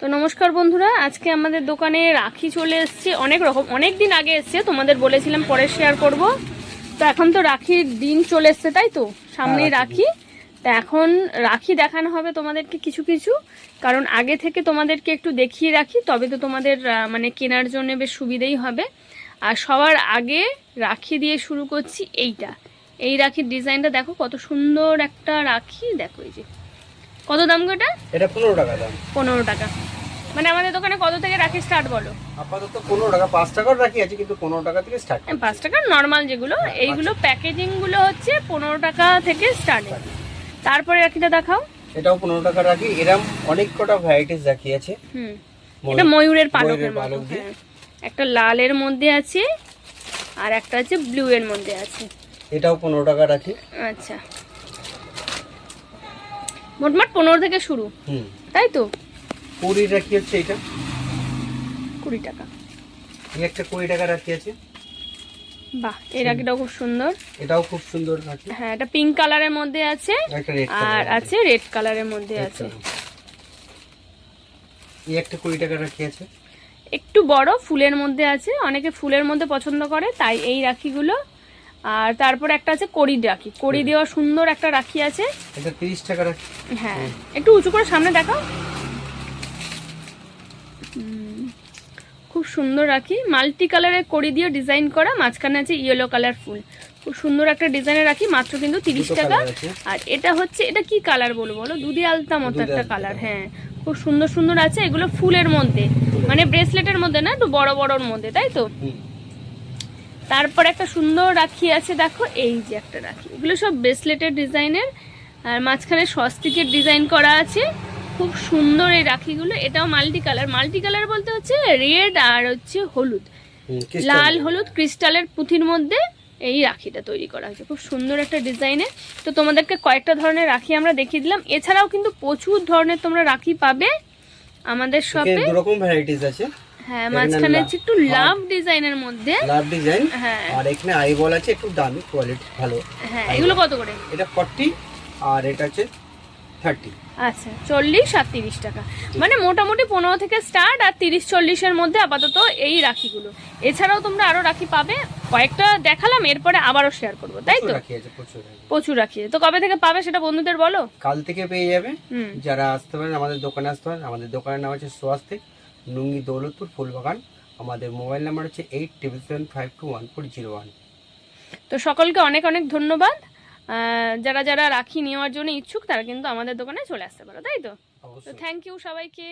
তো নমস্কার বন্ধুরা আজকে আমাদের দোকানে রাখি চলে এসছে। অনেক রকম অনেক দিন আগে এসছে তোমাদের বলেছিলাম পরে শেয়ার করব। তো এখন তো রাখির দিন চলে এসছে তাই তো? সামনেই হ্যাঁ, রাখি। তা এখন রাখি দেখানো হবে তোমাদেরকে কিছু কিছু কারণ আগে থেকে তোমাদেরকে একটু দেখিয়ে রাখি তবে তো তোমাদের মানে কেনার জন্য বেশ সুবিধেই হবে। আর সবার আগে রাখি দিয়ে শুরু করছি এইটা। এই রাখির ডিজাইনটা দেখো কত সুন্দর একটা রাখি। দেখো এই যে কত দাম গো এটা? এটা পনেরো টাকা দাম। পনেরো টাকা। মানে আমাদের দোকানে কত থেকে রাখি স্টার্ট বলো? আপাতত পনেরো টাকা পাঁচ টাকার রাখি আছে কিন্তু পনেরো টাকা থেকে স্টার্ট পাঁচ টাকার নর্মাল যেগুলো এইগুলো প্যাকেজিংগুলো হচ্ছে পনেরো টাকা থেকে স্টার্টিং তারপরে রাখিটা দেখাও। এটাও পনেরো টাকা রাখি। এরম অনেক কটা ভ্যারাইটিস রাখি আছে। হুম। এটা ময়ূরের পালকের পালক দিয়ে। হ্যাঁ। একটা লালের মধ্যে আছে আর একটা আছে ব্লু এর মধ্যে আছে। এটাও পনেরো টাকা রাখি। আচ্ছা। মোটমাট পনেরো থেকে শুরু। তাই তো? কুড়ি রাখি হচ্ছে এটা কুড়ি টাকা। এই একটা কুড়ি টাকা রাখি আছে। বাহ এই রাখিটাও খুব সুন্দর। এটাও খুব সুন্দর রাখি। হ্যাঁ এটা পিঙ্ক কালারের মধ্যে আছে আর আছে রেড কালারের মধ্যে আছে। এই একটা কুড়ি টাকা রাখি আছে। একটু বড় ফুলের মধ্যে আছে। অনেকে ফুলের মধ্যে পছন্দ করে তাই এই রাখিগুলো আর তারপর একটা আছে কড়ি রাখি। কড়ি দেওয়া সুন্দর একটা রাখি আছে। এটা তিরিশ টাকা রাখি। হ্যাঁ। একটু উঁচু করে সামনে দেখাও। খুব সুন্দর রাখি। মাল্টি কালারের কড়ি দিয়ে ডিজাইন করা মাঝখানে আছে ইয়েলো কালার ফুল। খুব সুন্দর একটা ডিজাইনের রাখি মাত্র কিন্তু তিরিশ দুটো টাকা আর এটা হচ্ছে এটা কি কালার বলব বলো? দুধি আলতা মতো একটা কালার হ্যাঁ। খুব সুন্দর সুন্দর আছে। এগুলো ফুলের মধ্যে। মানে ব্রেসলেটের মধ্যে না একটু বড় বড়র মধ্যে তাই তো? তারপর একটা সুন্দর রাখি আছে দেখো এই যে একটা রাখি। এগুলো সব ব্রেসলেটের ডিজাইনের আর মাঝখানে স্বস্তিকের ডিজাইন করা আছে। খুব সুন্দর এই রাখিগুলো। এটাও মাল্টি কালার। মাল্টি কালার বলতে হচ্ছে রেড আর হচ্ছে হলুদ। লাল হলুদ ক্রিস্টালের পুঁথির মধ্যে এই রাখিটা তৈরি করা হয়েছে। খুব সুন্দর একটা ডিজাইনে। তো তোমাদেরকে কয়েকটা ধরনের রাখি আমরা দেখিয়ে দিলাম। এছাড়াও কিন্তু প্রচুর ধরনের তোমরা রাখি পাবে আমাদের শপে। রকম ভ্যারাইটিস আছে। হ্যাঁ মাঝখানে হচ্ছে একটু লাভ ডিজাইনের মধ্যে। Love design. হ্যাঁ। আর এখানে আই বল আছে একটু দামি কোয়ালিটি ভালো। হ্যাঁ এগুলো কত করে? এটা ফর্টি আর এটা আচ্ছা চল্লিশ আর তিরিশ টাকা। মানে মোটামুটি পনেরো থেকে স্টার্ট আর তিরিশ চল্লিশের মধ্যে আপাতত এই রাখিগুলো। এছাড়াও তোমরা আরও রাখি পাবে। কয়েকটা দেখালাম এরপরে আবারও শেয়ার করব তাই তো? আছে প্রচুর রাখি। তো কবে থেকে পাবে সেটা বন্ধুদের বলো? কাল থেকে পেয়ে যাবে। যারা আসতে পারেন আমাদের দোকানে আসতে পারেন। আমাদের দোকানের নাম হচ্ছে সোয়াস্তিক। নুঙ্গি দৌলতপুর ফুলবাগান। আমাদের মোবাইল নাম্বার হচ্ছে eight triple seven five two one four zero one. তো সকলকে অনেক অনেক ধন্যবাদ। যারা যারা রাখি নেওয়ার জন্য ইচ্ছুক তারা কিন্তু আমাদের দোকানে চলে আসতে পারো তাই তো? তো থ্যাংক ইউ সবাইকে।